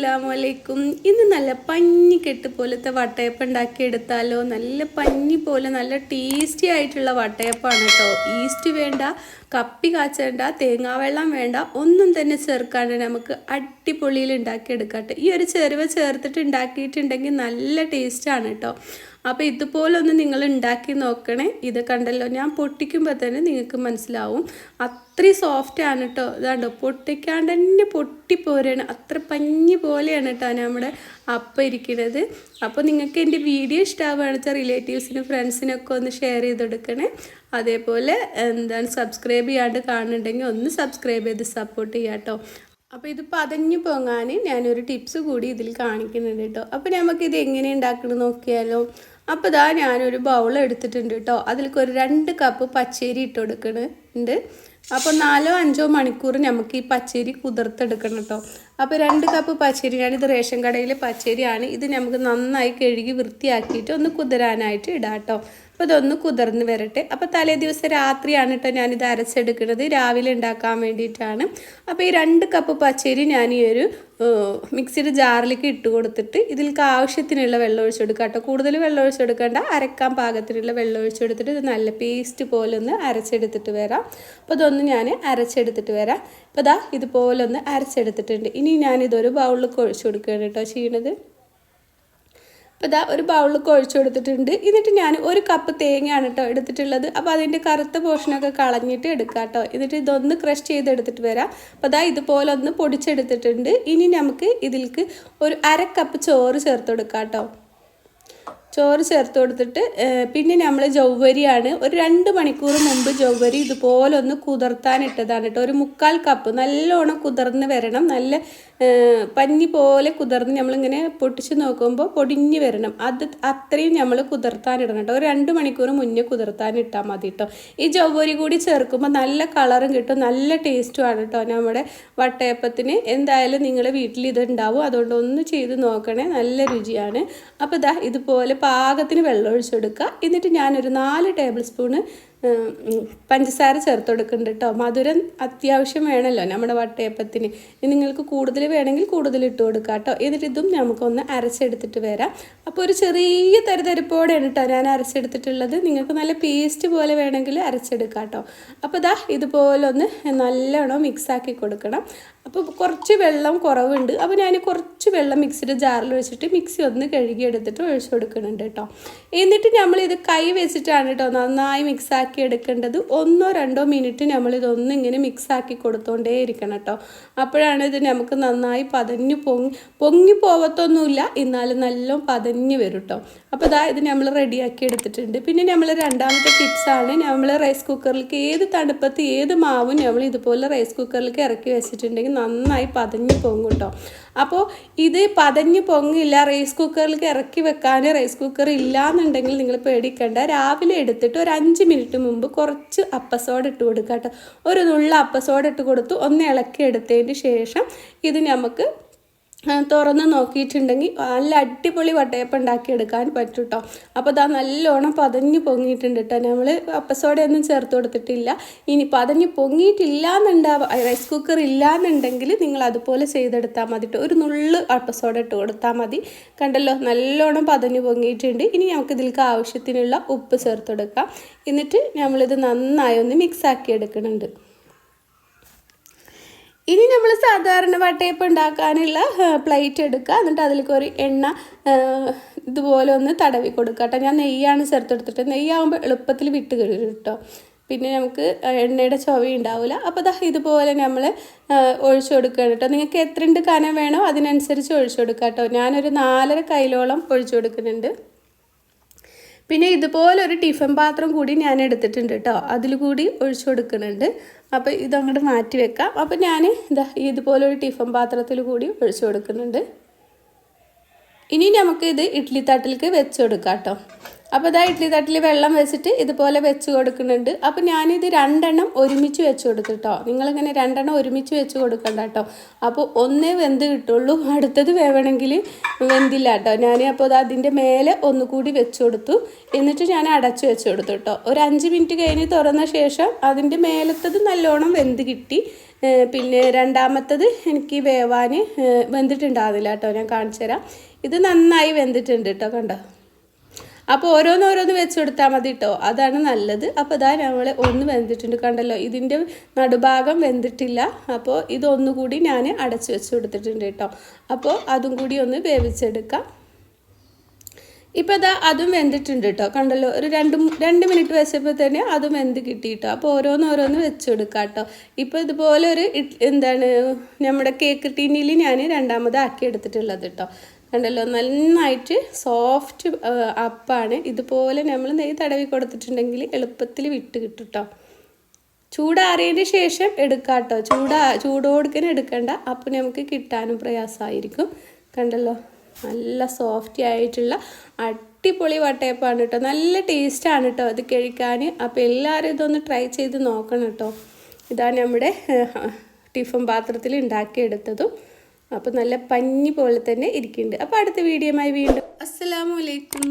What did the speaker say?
അസ്സലാമലൈക്കും ഇന്ന് നല്ല പഞ്ഞി കെട്ട് പോലത്തെ വട്ടയപ്പം ഉണ്ടാക്കിയെടുത്താലോ? നല്ല പഞ്ഞി പോലെ നല്ല ടേസ്റ്റി ആയിട്ടുള്ള വട്ടയപ്പാണ് കേട്ടോ. ഈസ്റ്റ് വേണ്ട കപ്പി കാച്ചേണ്ട തേങ്ങാവെള്ളം വേണ്ട ഒന്നും തന്നെ ചേർക്കാണ്ട് നമുക്ക് അടിപൊളിയിൽ ഉണ്ടാക്കിയെടുക്കട്ടെ ഈ ഒരു ചെരുവ ചേർത്തിട്ട് ഉണ്ടാക്കിയിട്ടുണ്ടെങ്കിൽ നല്ല ടേസ്റ്റാണ് കേട്ടോ. അപ്പോൾ ഇതുപോലൊന്ന് നിങ്ങൾ ഉണ്ടാക്കി നോക്കണേ. ഇത് കണ്ടല്ലോ ഞാൻ പൊട്ടിക്കുമ്പോൾ തന്നെ നിങ്ങൾക്ക് മനസ്സിലാവും. അത്രയും സോഫ്റ്റ് ആണ് കേട്ടോ ഇതാണ്ടോ പൊട്ടിക്കാണ്ട് തന്നെ പൊട്ടിപ്പോരാണ് അത്ര പഞ്ഞി പോലെയാണ് കേട്ടോ നമ്മുടെ അപ്പം ഇരിക്കുന്നത് അപ്പോൾ നിങ്ങൾക്ക് എന്റെ വീഡിയോ ഇഷ്ടമാവുകയാണെന്ന് വെച്ചാൽ റിലേറ്റീവ്സിനും ഫ്രണ്ട്സിനൊക്കെ ഒന്ന് ഷെയർ ചെയ്ത് കൊടുക്കണേ. അതേപോലെ എന്താണ് സബ്സ്ക്രൈബ് ചെയ്യാണ്ട് കാണുന്നുണ്ടെങ്കിൽ ഒന്ന് സബ്സ്ക്രൈബ് ചെയ്ത് സപ്പോർട്ട് ചെയ്യാം കേട്ടോ അപ്പോൾ ഇത് പതഞ്ഞു പൊങ്ങാൻ ഞാനൊരു ടിപ്സ് കൂടി ഇതിൽ കാണിക്കുന്നുണ്ട് കേട്ടോ അപ്പോൾ നമുക്കിത് എങ്ങനെ ഉണ്ടാക്കണം നോക്കിയാലോ. അപ്പോൾ ഇതാ ഞാനൊരു ബൗൾ എടുത്തിട്ടുണ്ട് കേട്ടോ അതിലേക്ക് ഒരു രണ്ട് കപ്പ് പച്ചരി ഇട്ട് കൊടുക്കുന്നുണ്ട് അപ്പോൾ നാലോ അഞ്ചോ മണിക്കൂർ നമുക്ക് ഈ പച്ചരി കുതിർത്തെടുക്കണം കേട്ടോ അപ്പോൾ രണ്ട് കപ്പ് പച്ചരി ഞാനിത് റേഷൻ കടയിലെ പച്ചരിയാണ്. ഇത് നമുക്ക് നന്നായി കഴുകി വൃത്തിയാക്കിയിട്ട് ഒന്ന് കുതിരാനായിട്ട് ഇടാം കേട്ടോ അപ്പോൾ ഇതൊന്ന് കുതിർന്ന് വരട്ടെ. അപ്പോൾ തലേ ദിവസം രാത്രിയാണ് കേട്ടോ ഞാനിത് അരച്ചെടുക്കുന്നത് രാവിലെ ഉണ്ടാക്കാൻ വേണ്ടിയിട്ടാണ്. അപ്പോൾ ഈ രണ്ട് കപ്പ് പച്ചരി ഞാൻ ഈ ഒരു മിക്സിയുടെ ജാറിലേക്ക് ഇട്ട് കൊടുത്തിട്ട് ഇതിലേക്ക് ആവശ്യത്തിനുള്ള വെള്ളം ഒഴിച്ചു കൊടുക്കുക കേട്ടോ കൂടുതൽ വെള്ളം ഒഴിച്ചു കൊടുക്കേണ്ട. അരക്കാൻ പാകത്തിനുള്ള വെള്ളം ഒഴിച്ചു കൊടുത്തിട്ട് ഇത് നല്ല പേസ്റ്റ് പോലെ ഒന്ന് അരച്ചെടുത്തിട്ട് വരാം. അപ്പോൾ ഇതൊന്ന് ഞാൻ അരച്ചെടുത്തിട്ട് വരാം. അപ്പോൾ ദാ ഇതുപോലെ ഒന്ന് അരച്ചെടുത്തിട്ടുണ്ട്. ഇനി ഞാനിതൊരു ബൗളിൽ ഒഴിച്ചു കൊടുക്കുകയാണ് കേട്ടോ ചെയ്യണത്. അപ്പോൾ ഇതാ ഒരു ബൗളിൽ ഒഴിച്ചു കൊടുത്തിട്ടുണ്ട്. എന്നിട്ട് ഞാൻ ഒരു കപ്പ് തേങ്ങയാണ് കേട്ടോ എടുത്തിട്ടുള്ളത്. അപ്പോൾ അതിന്റെ കറുത്ത പോർഷനൊക്കെ കളഞ്ഞിട്ട് എടുക്കാം കേട്ടോ എന്നിട്ട് ഇതൊന്ന് ക്രഷ് ചെയ്തെടുത്തിട്ട് വരാം. അപ്പോൾ അതാ ഇതുപോലെ ഒന്ന് പൊടിച്ചെടുത്തിട്ടുണ്ട്. ഇനി നമുക്ക് ഇതിൽക്ക് ഒരു അര കപ്പ് ചോറ് ചേർത്ത് കൊടുക്കാം കേട്ടോ ചോറ് ചേർത്ത് കൊടുത്തിട്ട് പിന്നെ നമ്മൾ ജൗവരിയാണ്. ഒരു രണ്ട് മണിക്കൂർ മുമ്പ് ജൗവരി ഇതുപോലെ ഒന്ന് കുതിർത്താനിട്ടതാണ് കേട്ടോ. ഒരു മുക്കാൽ കപ്പ് നല്ലോണം കുതിർന്ന് വരണം. നല്ല പഞ്ഞി പോലെ കുതിർന്ന് നമ്മളിങ്ങനെ പൊട്ടിച്ച് നോക്കുമ്പോൾ പൊടിഞ്ഞ് വരണം. അത് അത്രയും നമ്മൾ കുതിർത്താനിടണം കേട്ടോ. ഒരു രണ്ട് മണിക്കൂർ മുന്നേ കുതിർത്താനിട്ടാൽ മതി കേട്ടോ. ഈ ജൗവരി കൂടി ചേർക്കുമ്പോൾ നല്ല കളറും കിട്ടും. നല്ല ടേസ്റ്റുമാണ് കേട്ടോ നമ്മുടെ വട്ടയപ്പത്തിന്. എന്തായാലും നിങ്ങളുടെ വീട്ടിൽ ഇതുണ്ടാവും അതുകൊണ്ട് ഒന്ന് ചെയ്ത് നോക്കണേ. നല്ല രുചിയാണ്. അപ്പോൾ ഇതാ ഇതുപോലെ പാകത്തിന് വെള്ളം ഒഴിച്ചെടുക്കുക. എന്നിട്ട് ഞാനൊരു നാല് ടേബിൾ സ്പൂണ് പഞ്ചസാര ചേർത്ത് കൊടുക്കുന്നുണ്ട് കേട്ടോ. മധുരം അത്യാവശ്യം വേണമല്ലോ നമ്മുടെ വട്ടയപ്പത്തിന്. നിങ്ങൾക്ക് കൂടുതൽ വേണമെങ്കിൽ കൂടുതൽ ഇട്ട് കൊടുക്കുക കേട്ടോ. എന്നിട്ട് ഇതും നമുക്കൊന്ന് അരച്ചെടുത്തിട്ട് വരാം. അപ്പോൾ ഒരു ചെറിയ തരിതരിപ്പോടെയാണ് കേട്ടോ ഞാൻ അരച്ചെടുത്തിട്ടുള്ളത്. നിങ്ങൾക്ക് നല്ല പേസ്റ്റ് പോലെ വേണമെങ്കിൽ അരച്ചെടുക്കാം കേട്ടോ. അപ്പോൾ ഇതാ ഇതുപോലൊന്ന് നല്ലോണം മിക്സാക്കി കൊടുക്കണം. അപ്പോൾ കുറച്ച് വെള്ളം കുറവുണ്ട്. അപ്പോൾ ഞാൻ കുറച്ച് വെള്ളം മിക്സിയുടെ ജാറിൽ വെച്ചിട്ട് മിക്സി ഒന്ന് കഴുകി എടുത്തിട്ട് ഒഴിച്ചു കൊടുക്കുന്നുണ്ട് കേട്ടോ. എന്നിട്ട് നമ്മളിത് കൈ വെച്ചിട്ടാണ് കേട്ടോ നന്നായി മിക്സാക്കി എടുക്കേണ്ടത്. ഒന്നോ രണ്ടോ മിനിറ്റ് നമ്മളിതൊന്നും ഇങ്ങനെ മിക്സാക്കി കൊടുത്തോണ്ടേ ഇരിക്കണം കേട്ടോ. അപ്പോഴാണ് ഇത് നമുക്ക് നന്നായി പതഞ്ഞു പൊങ്ങി പൊങ്ങി പോവത്തൊന്നുമില്ല. എന്നാലും നല്ല പതഞ്ഞ് വരും കേട്ടോ. അപ്പോൾ ഇതാ ഇത് നമ്മൾ റെഡിയാക്കി എടുത്തിട്ടുണ്ട്. പിന്നെ നമ്മൾ രണ്ടാമത്തെ ടിപ്സാണ് നമ്മൾ റൈസ് കുക്കറിലേക്ക് ഏത് തണുപ്പത്ത് ഏത് മാവും നമ്മൾ ഇതുപോലെ റൈസ് കുക്കറിലേക്ക് ഇറക്കി വെച്ചിട്ടുണ്ടെങ്കിൽ നന്നായി പതഞ്ഞ് പൊങ്ങും കേട്ടോ. അപ്പോൾ ഇത് പതഞ്ഞ് പൊങ്ങില്ല റൈസ് കുക്കറിലേക്ക് ഇറക്കി വെക്കാൻ റൈസ് കുക്കർ ഇല്ല എന്നുണ്ടെങ്കിൽ നിങ്ങൾ പേടിക്കേണ്ട. രാവിലെ എടുത്തിട്ട് ഒരു അഞ്ച് മിനിറ്റ് മുമ്പ് കുറച്ച് അപ്പസോഡ് ഇട്ട് കൊടുക്കുക കേട്ടോ ഒരു നുള്ള അപ്പസോഡ് ഇട്ട് കൊടുത്തു ഒന്ന് ഇളക്കി എടുത്തതിന് ശേഷം ഇത് നമുക്ക് തുറന്ന് നോക്കിയിട്ടുണ്ടെങ്കിൽ നല്ല അടിപൊളി വട്ടയപ്പം ഉണ്ടാക്കിയെടുക്കാൻ പറ്റും കേട്ടോ അപ്പോൾ ഇതാ നല്ലോണം പതഞ്ഞ് പൊങ്ങിയിട്ടുണ്ട് കേട്ടോ നമ്മൾ അപ്പസോടയൊന്നും ചേർത്ത് കൊടുത്തിട്ടില്ല. ഇനി പതഞ്ഞ് പൊങ്ങിയിട്ടില്ല എന്നുണ്ടാവുക റൈസ് കുക്കർ ഇല്ല എന്നുണ്ടെങ്കിൽ നിങ്ങൾ അതുപോലെ ചെയ്തെടുത്താൽ മതി കേട്ടോ ഒരു നുള്ള് അപ്പസോട ഇട്ട് കൊടുത്താൽ മതി. കണ്ടല്ലോ നല്ലോണം പതഞ്ഞ് പൊങ്ങിയിട്ടുണ്ട്. ഇനി നമുക്ക് ഇതിലേക്ക് ആവശ്യത്തിനുള്ള ഉപ്പ് ചേർത്ത് കൊടുക്കാം. എന്നിട്ട് നമ്മളിത് നന്നായി ഒന്ന് മിക്സ് ആക്കി എടുക്കുന്നുണ്ട്. ഇനി നമ്മൾ സാധാരണ വട്ടയപ്പം ഉണ്ടാക്കാനുള്ള പ്ലേറ്റ് എടുക്കുക. എന്നിട്ട് അതിലേക്ക് ഒരു എണ്ണ ഇതുപോലെ ഒന്ന് തടവി കൊടുക്കുക കേട്ടോ. ഞാൻ നെയ്യാണ് ചേർത്തെടുത്തിട്ട്. നെയ്യാകുമ്പോൾ എളുപ്പത്തിൽ വിട്ട് കഴിയും കേട്ടോ. പിന്നെ നമുക്ക് എണ്ണയുടെ ചൊവ ഉണ്ടാവില്ല അപ്പോൾ ദാ ഇതുപോലെ നമ്മൾ ഒഴിച്ചു കൊടുക്കുക കേട്ടോ. നിങ്ങൾക്ക് എത്രണ്ട് കനം വേണോ അതിനനുസരിച്ച് ഒഴിച്ചു കൊടുക്കുക കേട്ടോ. ഞാനൊരു നാലര കൈലോളം ഒഴിച്ചു കൊടുക്കുന്നുണ്ട്. പിന്നെ ഇതുപോലെ ഒരു ടിഫിൻ പാത്രം കൂടി ഞാൻ എടുത്തിട്ടുണ്ട് കേട്ടോ അതിൽ കൂടി ഒഴിച്ചു കൊടുക്കുന്നുണ്ട്. അപ്പോൾ ഇതങ്ങോട്ട് മാറ്റി വെക്കാം. അപ്പോൾ ഞാൻ ഇതാ ഇതുപോലെ ഒരു ടിഫിൻ പാത്രത്തിൽ കൂടി ഒഴിച്ചു കൊടുക്കുന്നുണ്ട്. ഇനി നമുക്ക് ഇത് ഇഡ്ഡലി തട്ടിലേക്ക് വെച്ച് കൊടുക്കാം കേട്ടോ അപ്പോൾ ഇതാ ഇഡ്ഡലി തട്ടിൽ വെള്ളം വെച്ചിട്ട് ഇതുപോലെ വെച്ച് കൊടുക്കുന്നുണ്ട്. അപ്പോൾ ഞാനിത് രണ്ടെണ്ണം ഒരുമിച്ച് വെച്ച് കൊടുത്തിട്ടോ നിങ്ങളിങ്ങനെ രണ്ടെണ്ണം ഒരുമിച്ച് വെച്ച് കൊടുക്കണ്ട കേട്ടോ അപ്പോൾ ഒന്നേ വെന്ത് കിട്ടുള്ളൂ. അടുത്തത് വേവണമെങ്കിൽ വെന്തില്ല കേട്ടോ ഞാൻ അപ്പോൾ അത് അതിന്റെ മേലെ ഒന്നുകൂടി വെച്ച് കൊടുത്തു. എന്നിട്ട് ഞാൻ അടച്ചു വെച്ച് കൊടുത്തു കേട്ടോ ഒരു അഞ്ച് മിനിറ്റ് കഴിഞ്ഞ് തുറന്ന ശേഷം അതിന്റെ മേലത്തത് നല്ലോണം വെന്ത് കിട്ടി. പിന്നെ രണ്ടാമത്തത് എനിക്ക് വേവാൻ വെന്തിട്ടുണ്ടാവില്ല കേട്ടോ ഞാൻ കാണിച്ചു തരാം. ഇത് നന്നായി വെന്തിട്ടുണ്ട് കേട്ടോ കണ്ടോ? അപ്പോൾ ഓരോന്നോരോന്ന് വെച്ച് കൊടുത്താൽ മതി കേട്ടോ അതാണ് നല്ലത്. അപ്പോൾ ഇതാ ഞങ്ങൾ ഒന്ന് വെന്തിട്ടുണ്ട് കണ്ടല്ലോ. ഇതിന്റെ നടുഭാഗം വെന്തിട്ടില്ല. അപ്പോൾ ഇതൊന്നുകൂടി ഞാൻ അടച്ചു വെച്ച് കൊടുത്തിട്ടുണ്ട് കേട്ടോ അപ്പോൾ അതും കൂടി ഒന്ന് വേവിച്ചെടുക്കാം. ഇപ്പോൾ അതാ അതും വെന്തിട്ടുണ്ട് കേട്ടോ കണ്ടല്ലോ ഒരു രണ്ട് രണ്ട് മിനിറ്റ് വെച്ചപ്പോൾ തന്നെ അതും വെന്ത് കിട്ടി കേട്ടോ അപ്പോൾ ഓരോന്ന് ഓരോന്ന് വെച്ച് കൊടുക്കാം കേട്ടോ ഇപ്പോൾ ഇതുപോലെ ഒരു എന്താണ് നമ്മുടെ കേക്ക് ടീനിൽ ഞാൻ രണ്ടാമത് ആക്കി എടുത്തിട്ടുള്ളത് കേട്ടോ കണ്ടല്ലോ നന്നായിട്ട് സോഫ്റ്റ് അപ്പാണ്. ഇതുപോലെ നമ്മൾ നെയ്യ് തടവി കൊടുത്തിട്ടുണ്ടെങ്കിൽ എളുപ്പത്തിൽ വിട്ട് കിട്ടും കേട്ടോ ചൂടാറിയതിന് ശേഷം എടുക്കാം കേട്ടോ ചൂടാ ചൂടോടുക്കനെ എടുക്കണ്ട. അപ്പം നമുക്ക് കിട്ടാനും പ്രയാസമായിരിക്കും. കണ്ടല്ലോ? നല്ല സോഫ്റ്റി ആയിട്ടുള്ള അടിപൊളി വട്ടയപ്പാണ് കേട്ടോ നല്ല ടേസ്റ്റാണ് കേട്ടോ അത് കഴിക്കാൻ അപ്പോൾ എല്ലാവരും ഇതൊന്ന് ട്രൈ ചെയ്ത് നോക്കണം കേട്ടോ ഇതാണ് നമ്മുടെ ടിഫിൻ പാത്രത്തിൽ ഉണ്ടാക്കിയെടുത്തതും. അപ്പോൾ നല്ല പഞ്ഞി പോലെ തന്നെ ഇരിക്കുന്നുണ്ട്. അപ്പോൾ അടുത്ത വീഡിയോയുമായി വീണ്ടും അസ്സലാമു അലൈക്കും.